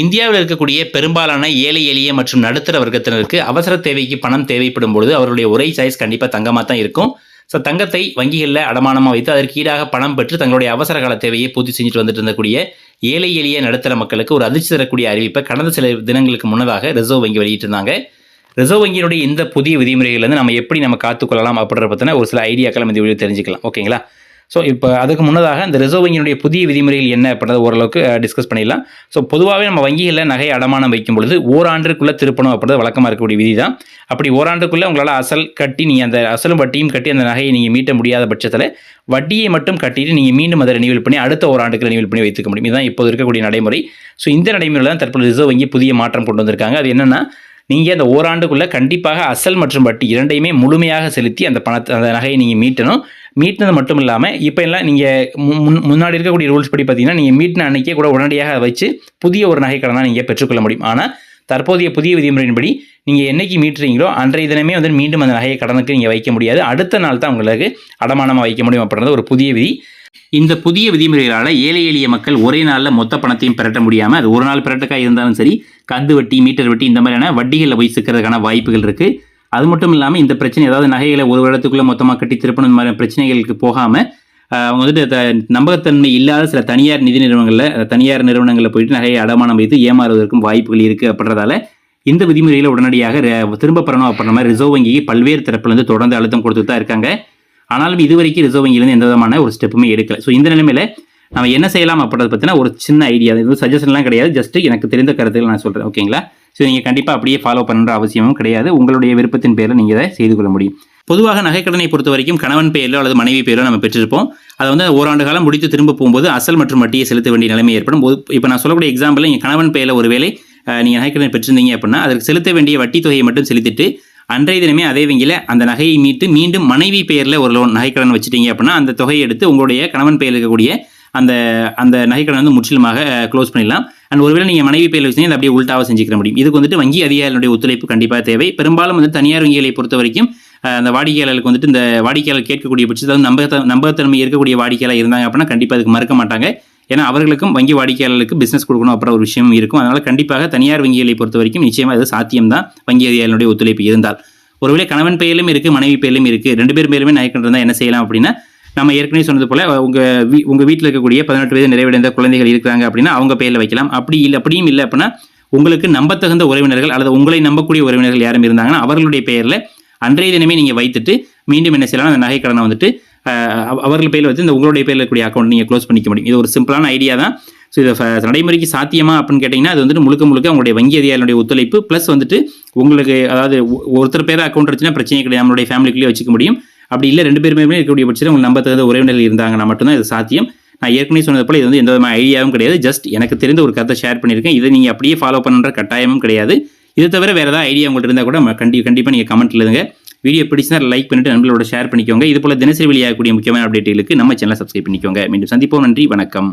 இந்தியாவில் இருக்கக்கூடிய பெரும்பாலான ஏழை எளிய மற்றும் நடுத்தர வர்க்கத்தினருக்கு அவசர தேவைக்கு பணம் தேவைப்படும் பொழுது அவருடைய ஒரே சாய்ஸ் கண்டிப்பாக தங்கமாக தான் இருக்கும். ஸோ தங்கத்தை வங்கிகளில் அடமானமாக வைத்து அதற்கு ஈடாக பணம் பெற்று தங்களுடைய அவசர கால தேவையை பூர்த்தி செஞ்சுட்டு வந்துட்டு இருந்தக்கூடிய ஏழை எளிய நடுத்தர மக்களுக்கு ஒரு அதிர்ச்சி தரக்கூடிய அறிவிப்பை கடந்த சில தினங்களுக்கு முன்னதாக ரிசர்வ் வங்கி வெளியிட்டிருந்தாங்க ரிசர்வ் வங்கியினுடைய இந்த புதிய விதிமுறைகள் நம்ம எப்படி நம்ம காத்துக்கொள்ளலாம் அப்படின்ற பற்றின ஒரு சில ஐடியாக்களை இந்த வீடியோ தெரிஞ்சுக்கலாம். ஓகேங்களா ஸோ இப்போ அதுக்கு முன்னதாக இந்த ரிசர்வ் வங்கியினுடைய புதிய விதிமுறைகள் என்ன அப்படின்றத ஓரளவுக்கு டிஸ்கஸ் பண்ணிடலாம். ஸோ பொதுவாகவே நம்ம வங்கிகளில் நகை அடமானம் வைக்கும் பொழுது ஓராண்டுக்குள்ளே திருப்பணும் அப்படின்றது வழக்கமாக இருக்கக்கூடிய விதி தான் அப்படி ஓராண்டுக்குள்ளே உங்களால் அசல் கட்டி நீங்கள் அந்த அசலும் வட்டியும் கட்டி அந்த நகையை நீங்கள் மீட்ட முடியாத பட்சத்தில் வட்டியை மட்டும் கட்டிட்டு நீங்கள் மீண்டும் அதை ரினிவல் பண்ணி அடுத்த ஓராண்டுக்கு ரினிவல் பண்ணி வைத்துக்க முடியும். இதுதான் இப்போது இருக்கக்கூடிய நடைமுறை. ஸோ இந்த நடைமுறையில் தான் தற்போது ரிசர்வ் வங்கி புதிய மாற்றம் கொண்டு வந்திருக்காங்க. அது என்னென்னா நீங்கள் அந்த ஓராண்டுக்குள்ளே கண்டிப்பாக அசல் மற்றும் வட்டி இரண்டையுமே முழுமையாக செலுத்தி அந்த பணத்தை அந்த நகையை நீங்கள் மீட்டணும். மீட்டினது மட்டும் இல்லாமல் இப்போ எல்லாம் நீங்கள் முன் முன்னாடி இருக்கக்கூடிய ரூல்ஸ் படி பார்த்தீங்கன்னா நீங்கள் மீட்டின அன்னைக்கே கூட உடனடியாக வச்சு புதிய ஒரு நகை கடனாக நீங்கள் பெற்றுக்கொள்ள முடியும். ஆனால் தற்போதைய புதிய விதிமுறையின்படி நீங்கள் என்னைக்கு மீட்டுறீங்களோ அன்றைய தினமே வந்து மீண்டும் அந்த நகையை கடனுக்கு நீங்கள் வைக்க முடியாது. அடுத்த நாள் தான் உங்களுக்கு அடமானமாக வைக்க முடியும் அப்படின்றது ஒரு புதிய விதி. இந்த புதிய விதிமுறைகளால் ஏழை எளிய மக்கள் ஒரே நாளில் மொத்த பணத்தையும் பெரட்ட முடியாமல் அது ஒரு நாள் பெரட்டுக்காக இருந்தாலும் சரி கந்து வட்டி மீட்டர் வட்டி இந்த மாதிரியான வட்டிகளில் போய் சிக்கிறதுக்கான வாய்ப்புகள் இருக்குது அது மட்டும் இல்லாமல் இந்த பிரச்சனை ஏதாவது நகைகளை ஒரு வருடத்துக்குள்ளே மொத்தமாக கட்டி திருப்பணும் இந்த பிரச்சனைகளுக்கு போகாமல் அவங்க வந்துட்டு த- நம்பகத்தன்மை இல்லாத சில தனியார் நிதி நிறுவனங்களில் தனியார் நிறுவனங்களில் போயிட்டு நகையை அடமானம் வைத்து ஏமாறுவதற்கும் வாய்ப்புகள் இருக்குது அப்படின்றதால இந்த விதிமுறைகளை உடனடியாக ர- திரும்ப பெறணும் அப்படின்ற மாதிரி ரிசர்வ் வங்கிக்கு பல்வேறு தரப்புலேருந்து தொடர்ந்து அழுத்தம் கொடுத்துட்டு தான் இருக்காங்க. ஆனாலும் இதுவரைக்கும் ரிசர்வ் வங்கியிலேருந்து எந்த விதமான ஒரு ஸ்டெப்புமே எடுக்கல. ஸோ இந்த நிலைமையில் நம்ம என்ன செய்யலாம் அப்படின்றத பற்றின ஒரு சின்ன ஐடியா இது சஜஷன்லாம் கிடையாது. ஜஸ்ட் எனக்கு தெரிந்த கருத்துக்கள் நான் சொல்கிறேன் ஓகேங்களா ஸோ நீங்கள் கண்டிப்பாக அப்படியே ஃபாலோ பண்ணுற அவசியமும் கிடையாது. உங்களுடைய விருப்பத்தின் பேரில் நீங்கள் இதை செய்து கொள்ள முடியும். பொதுவாக நகைக்கடனை பொறுத்த வரைக்கும் கணவன் பெயரோ அல்லது மனைவி பெயரிலோ நம்ம பெற்றிருப்போம். அதை வந்து ஓராண்டு காலம் முடித்து திரும்ப போகும்போது அசல் மற்றும் வட்டியை செலுத்த வேண்டிய நிலைமை ஏற்படும். போது இப்போ நான் சொல்லக்கூடிய எக்ஸாம்பிள் நீங்கள் கணவன் பெயரில் ஒருவேளை நீங்கள் நகைக்கடனை பெற்றிருந்தீங்க அப்படின்னா அதற்கு செலுத்த வேண்டிய வட்டி தொகையை மட்டும் செலுத்திட்டு அன்றைய தினமே அதே வங்கியில் அந்த நகையை மீட்டு மீண்டும் மனைவி பெயரில் ஒரு லோன் நகைக்கடன் வச்சுட்டீங்க அப்படின்னா அந்த தொகையை எடுத்து உங்களுடைய கணவன் பெயரில் இருக்கக்கூடிய அந்த அந்த நகைக்கடன் வந்து முற்றிலுமாக க்ளோஸ் பண்ணிடலாம். அண்ட் ஒருவேளை நீங்கள் மனைவி பெயர் வச்சுருந்தீங்க அதை அப்படியே உள்டாவாக செஞ்சுக்கிற முடியும். இதுக்கு வந்துட்டு வங்கி அதிகாரிகளுடைய ஒத்துழைப்பு கண்டிப்பாக தேவை. பெரும்பாலும் வந்து தனியார் வங்கிகளை பொறுத்த வரைக்கும் அந்த வாடிக்கையாளருக்கு வந்துட்டு இந்த வாடிக்கையாளர் கேட்கக்கூடிய பட்சத்தில் நம்ப நம்பகத்தன்மை இருக்கக்கூடிய வாடிக்கையாளர் இருந்தாங்க அப்படின்னா கண்டிப்பாக அதுக்கு மறக்க மாட்டாங்க. ஏன்னா அவர்களுக்கும் வங்கி வாடிக்கையாளர்களுக்கு பிஸ்னஸ் கொடுக்கணும் அப்புறம் ஒரு விஷயம் இருக்கும். அதனால் கண்டிப்பாக தனியார் வங்கிகளை பொறுத்த வரைக்கும் நிச்சயமாக அது சாத்தியம்தான். வங்கி அதிகாரிகளுடைய ஒத்துழைப்பு இருந்தால். ஒருவேளை கணவன் பெயரிலும் இருக்குது மனைவி பெயரிலும் இருக்குது ரெண்டு பேர் பேருமே நாயக்கன் இருந்தால் என்ன செய்யலாம் அப்படின்னா நம்ம ஏற்கனவே சொன்னது போல் உங்கள் வீ உங்கள் வீட்டில் இருக்கக்கூடிய பதினெட்டு வயது நிறைவடைந்த குழந்தைகள் இருக்கிறாங்க அப்படின்னா அவங்க பெயரில் வைக்கலாம். அப்படி இல்லை அப்படியும் இல்லை அப்படின்னா உங்களுக்கு நம்பத்தகுந்த உறவினர்கள் அல்லது உங்களை நம்பக்கூடிய உறவினர்கள் யாரும் இருந்தாங்கன்னா அவர்களுடைய பெயரில் அன்றைய தினமே நீங்கள் வைத்துட்டு மீண்டும் என்ன செய்யலாம்? அந்த நகைக்கடனை வந்துட்டு அவர்கள் பேரில் வச்சு இந்த உங்களுடைய பேரில் இருக்கக்கூடிய அக்கௌண்ட் நீங்கள் க்ளோஸ் பண்ணிக்க முடியும். இது ஒரு சிம்பிளான ஐடியா தான். ஸோ இதை நடைமுறைக்கு சாத்தியமா அப்படின்னு கேட்டிங்கன்னா அது வந்துட்டு முழுக்க முழுக்க உங்களுடைய வங்கி அதிகாரிகளுடைய ஒத்துழைப்பு ப்ளஸ் வந்துட்டு உங்களுக்கு அதாவது ஒருத்தர் பேர் அக்கௌண்ட் இருந்துச்சுன்னா பிரச்சனை கிடையாது. நம்மளுடைய ஃபேமிலிக்குள்ளேயே வச்சுக்க முடியும். அப்படி இல்லை ரெண்டு பேருமே இருக்கக்கூடிய பட்சத்தில் உங்களுக்கு நம்பத்தகுந்த உறவினர்கள் இருந்தாங்கன்னா மட்டும்தான் இது சாத்தியம். நான் ஏற்கனவே சொன்னது போல் இது வந்து எந்த விதமான ஐடியாவும் கிடையாது. ஜஸ்ட் எனக்கு தெரிந்த ஒரு கருத்தை ஷேர் பண்ணியிருக்கேன். இதை நீங்கள் அப்படியே ஃபாலோ பண்ணுற கட்டாயமும் கிடையாது. இது தவிர வேறு ஏதாவது ஐடியா உங்கள்கிட்ட இருந்தால் கூட கண்டி கண்டிப்பாக நீங்கள் கமெண்ட் எழுதுங்க. வீடியோ பிடிச்சினா லைக் பண்ணிட்டு நண்பர்களோட ஷேர் பண்ணிக்கோங்க. இது போல தினசரி வெளியாகக்கூடிய முக்கியமான அப்டேட்டுகளுக்கு நம்ம சேனலை சப்ஸ்கிரைப் பண்ணிக்கோங்க. மீண்டும் சந்திப்போம். நன்றி. வணக்கம்.